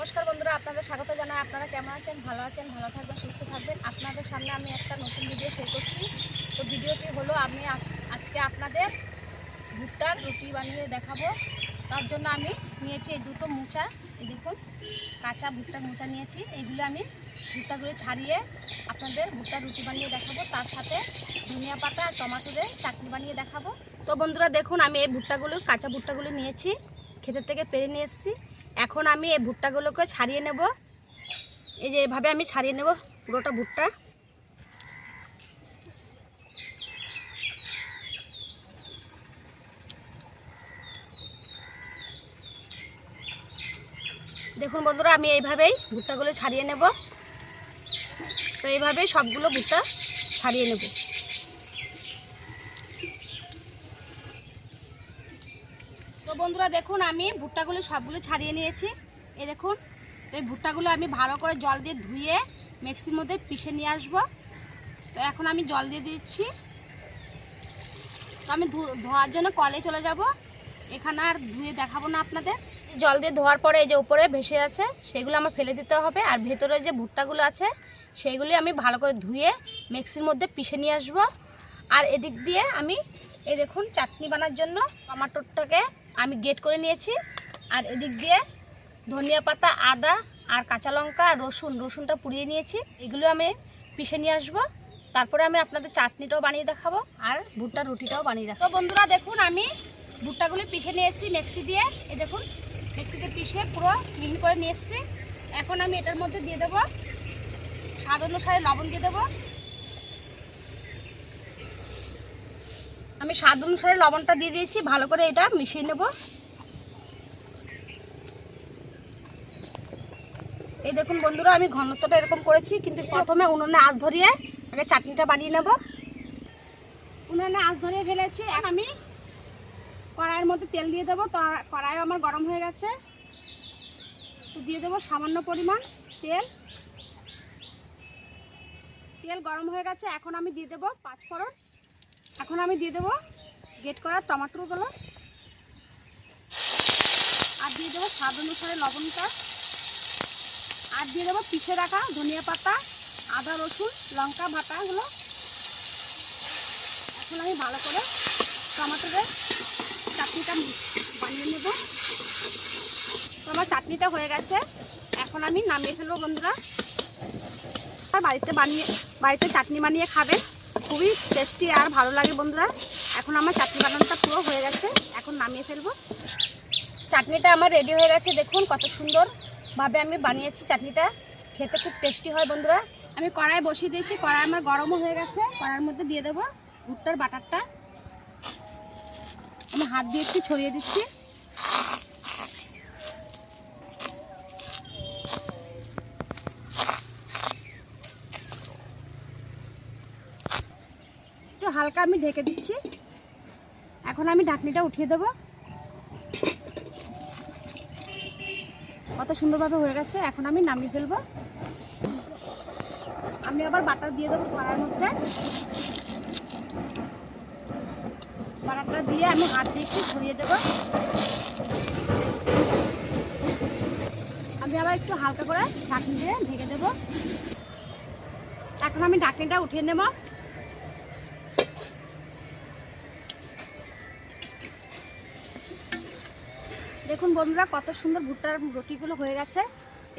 নমস্কার বন্ধুরা, আপনাদের স্বাগত জানাই। আপনারা কেমন আছেন? ভালো আছেন? ভালো থাকবেন, সুস্থ থাকবেন? আপনাদের সামনে আমি একটা নতুন ভিডিও শেয়ার করছি। তো ভিডিওটি হলো, আমি আজকে আপনাদের ভুট্টার রুটি বানিয়ে দেখাবো। তার জন্য আমি নিয়েছি এই দুটো মোচা। এই দেখুন, কাঁচা ভুট্টার মোচা নিয়েছি। এইগুলো আমি ভুট্টাগুলো ছাড়িয়ে আপনাদের ভুট্টার রুটি বানিয়ে দেখাবো। তার সাথে ধনিয়া পাতা আর টমাটো দিয়ে চাটনি বানিয়ে দেখাবো। তো বন্ধুরা, দেখুন, আমি এই ভুট্টাগুলো, কাঁচা ভুট্টাগুলো নিয়েছি। ক্ষেতের থেকে পেরে নিয়ে এসেছি। এখন আমি এই ভুট্টাগুলোকে ছাড়িয়ে নেব। এই যে এভাবে আমি ছাড়িয়ে নেব পুরোটা ভুট্টা। দেখুন বন্ধুরা, আমি এইভাবেই ভুট্টাগুলো ছাড়িয়ে নেব। তো এইভাবেই সবগুলো ভুট্টা ছাড়িয়ে নেব। তো বন্ধুরা দেখুন, আমি ভুট্টাগুলো সবগুলো ছাড়িয়ে নিয়েছি। এই দেখুন, তো এই ভুট্টাগুলো আমি ভালো করে জল দিয়ে ধুয়ে মিক্সির মধ্যে পিষে নিয়ে আসব। তো এখন আমি জল দিয়ে দিচ্ছি। তো আমি ধোয়ার জন্য কলে চলে যাব। এখানে আর ধুয়ে দেখাবো না আপনাদের। জল দিয়ে ধোয়ার পরে এই যে উপরে ভেসে আছে, সেগুলো আমার ফেলে দিতে হবে। আর ভেতরে যে ভুট্টাগুলো আছে সেইগুলি আমি ভালো করে ধুয়ে মিক্সির মধ্যে পিষে নিয়ে আসব। আর এদিক দিয়ে আমি, এই দেখুন, চাটনি বানার জন্য টমাটোরটাকে আমি গেট করে নিয়েছি। আর এদিক দিয়ে ধনিয়া পাতা, আদা আর কাঁচা লঙ্কা, রসুন, রসুনটা পুড়িয়ে নিয়েছি। এগুলো আমি পিষে নিয়ে আসব। তারপরে আমি আপনাদের চাটনিটাও বানিয়ে দেখাবো আর ভুট্টার রুটিটাও বানিয়ে দেখাবো। তো বন্ধুরা, দেখুন, আমি ভুট্টাগুলি পিষে নিয়ে এসেছি মিক্সি দিয়ে। এই দেখুন, মিক্সিতে পিষে পুরো মিহি করে নিয়ে এসেছি। এখন আমি এটার মধ্যে দিয়ে দেবো স্বাদ অনুসারে লবণ দিয়ে দেবো। আমি স্বাদ অনুসারে লবণটা দিয়ে দিয়েছি, ভালো করে এটা মিশিয়ে নেব। এই দেখুন বন্ধুরা, আমি ঘনত্বটা এরকম করেছি, কিন্তু প্রথমে উনুনে আঁচ ধরিয়ে আগে চাটনিটা বানিয়ে নেব। উনুনে আঁচ ধরিয়ে ফেলেছি আর আমি কড়াইয়ের মধ্যে তেল দিয়ে দেবো। তো কড়াই আমার গরম হয়ে গেছে। তো দিয়ে দেবো সামান্য পরিমাণ তেল। তেল গরম হয়ে গেছে, এখন আমি দিয়ে দেবো পাঁচ ফোড়ন এখন আমি দিয়ে দেবো গেট করা টমাটোগুলো। আর দিয়ে দেবো স্বাদ অনুসারে লবণটা। আর দিয়ে দেবো পিষে রাখা ধনিয়া পাতা, আদা, রসুন, লঙ্কা বাটাগুলো এখন আমি ভালো করে টমাটোদের চাটনিটা বানিয়ে নেব। আমার চাটনিটা হয়ে গেছে। এখন আমি নামিয়ে ফেলব বন্ধুরা। আর বাড়িতে বানিয়ে বাড়িতে চাটনি বানিয়ে খাবে। খুবই টেস্টি আর ভালো লাগে বন্ধুরা। এখন আমার চাটনি বানানোটা পুরো হয়ে গেছে। এখন নামিয়ে ফেলব। চাটনিটা আমার রেডি হয়ে গেছে। দেখুন কত সুন্দরভাবে আমি বানিয়েছি চাটনিটা। খেতে খুব টেস্টি হয় বন্ধুরা। আমি কড়াই বসিয়ে দিয়েছি। কড়াই আমার গরমও হয়ে গেছে। কড়াইয়ের মধ্যে দিয়ে দেবো ভুট্টার বাটারটা। আমি হাত দিয়ে একটু ছড়িয়ে দিচ্ছি। হালকা আমি ঢেকে দিচ্ছি। এখন আমি ঢাকনিটা উঠিয়ে দেবো। কত সুন্দরভাবে হয়ে গেছে, এখন আমি নামিয়ে ফেলব। আমি আবার বাটার দিয়ে দেবো কড়ার মধ্যে। বাটারটা দিয়ে আমি হাত দিয়ে একটু ঘুরিয়ে দেবো। আমি আবার একটু হালকা করে ঢাকনি দিয়ে ঢেকে দেবো। এখন আমি ঢাকনিটা উঠিয়ে নেব। দেখুন বন্ধুরা, কত সুন্দর ভুট্টার রুটিগুলো হয়ে গেছে।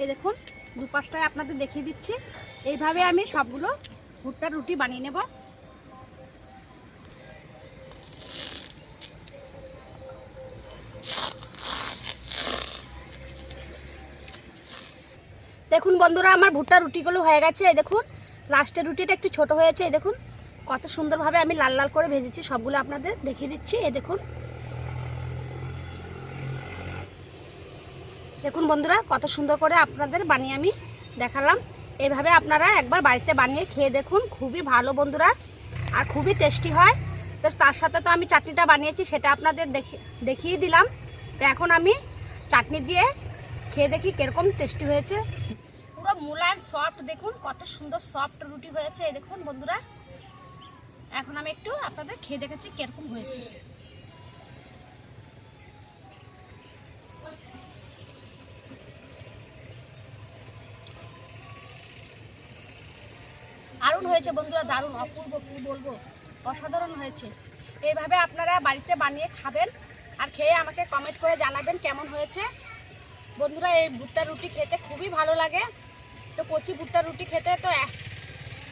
এই দেখুন, দুপাশটায় আপনাদের দেখিয়ে দিচ্ছি। এইভাবে আমি সবগুলো ভুট্টার রুটি বানিয়ে নেব। দেখুন বন্ধুরা, আমার ভুট্টার রুটিগুলো হয়ে গেছে। এই দেখুন, লাস্টের রুটিটা একটু ছোট হয়েছে। এই দেখুন, কত সুন্দরভাবে আমি লাল লাল করে ভেজেছি। সবগুলো আপনাদের দেখিয়ে দিচ্ছি। এই দেখুন দেখুন বন্ধুরা, কত সুন্দর করে আপনাদের বানিয়ে আমি দেখালাম। এভাবে আপনারা একবার বাড়িতে বানিয়ে খেয়ে দেখুন, খুবই ভালো বন্ধুরা, আর খুবই টেস্টি হয়। তো তার সাথে তো আমি চাটনিটা বানিয়েছি, সেটা আপনাদের দেখি দেখিয়ে দিলাম। তো এখন আমি চাটনি দিয়ে খেয়ে দেখি কীরকম টেস্টি হয়েছে। পুরো মুলার সফট দেখুন, কত সুন্দর সফট রুটি হয়েছে দেখুন বন্ধুরা। এখন আমি একটু আপনাদের খেয়ে দেখেছি কীরকম হয়েছে। দারুণ হয়েছে বন্ধুরা, দারুণ, অপূর্ব, কী বলব? অসাধারণ হয়েছে। এইভাবে আপনারা বাড়িতে বানিয়ে খাবেন আর খেয়ে আমাকে কমেন্ট করে জানাবেন কেমন হয়েছে। বন্ধুরা, এই ভুট্টা রুটি খেতে খুবই ভালো লাগে। তো কচি ভুট্টা রুটি খেতে তো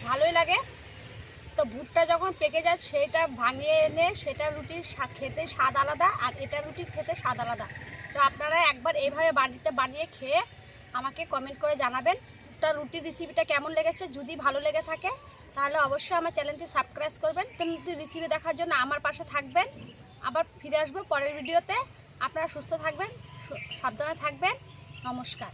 ভালোই লাগে। তো ভুট্টা যখন পেকে যায় সেটা ভাঙিয়ে এনে সেটা রুটি খেতে স্বাদ আলাদা আর এটা রুটি খেতে স্বাদ আলাদা। তো আপনারা একবার এইভাবে বাড়িতে বানিয়ে খেয়ে আমাকে কমেন্ট করে জানাবেন। ভুট্টা রুটির রেসিপিটা কেমন লেগেছে, যদি ভালো লেগে থাকে, তাহলে অবশ্যই আমার চ্যানেলটি সাবস্ক্রাইব করবেন। কিন্তু রেসিপি দেখার জন্য আমার পাশে থাকবেন। আবার ফিরে আসব পরের ভিডিওতে আপনারা সুস্থ থাকবেন সাবধানে থাকবেন। নমস্কার।